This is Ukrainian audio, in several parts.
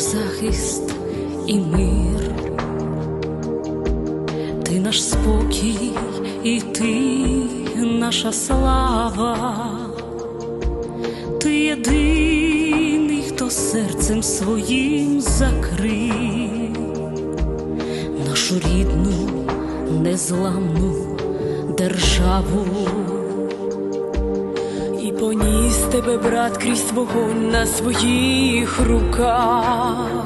захист і мир, ти наш спокій, і ти наша слава, ти єдиний, хто серцем своїм закрив нашу рідну, незламну державу. Поніс тебе, брат, крізь вогонь на своїх руках,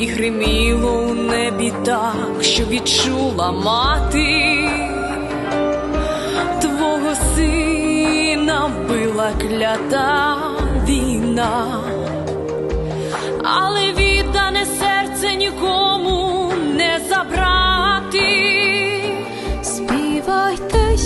і гриміло у небі так, що відчула мати, твого сина. Вбила клята війна, але віддане серце нікому не забрати. Співайте,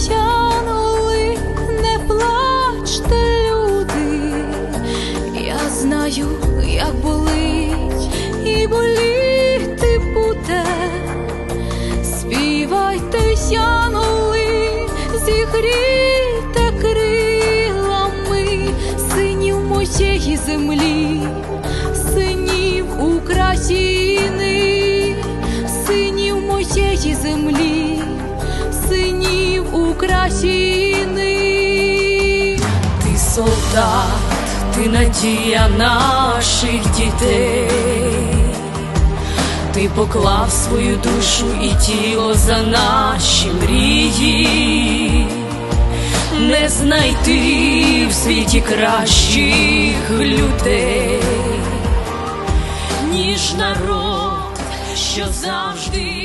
зігрійте крилами синів моєї землі, синів України, синів моєї землі, синів України. Ти солдат, ти надія наших дітей, ти поклав свою душу і тіло за наші мрії, знайти в світі кращих людей, ніж народ, що завжди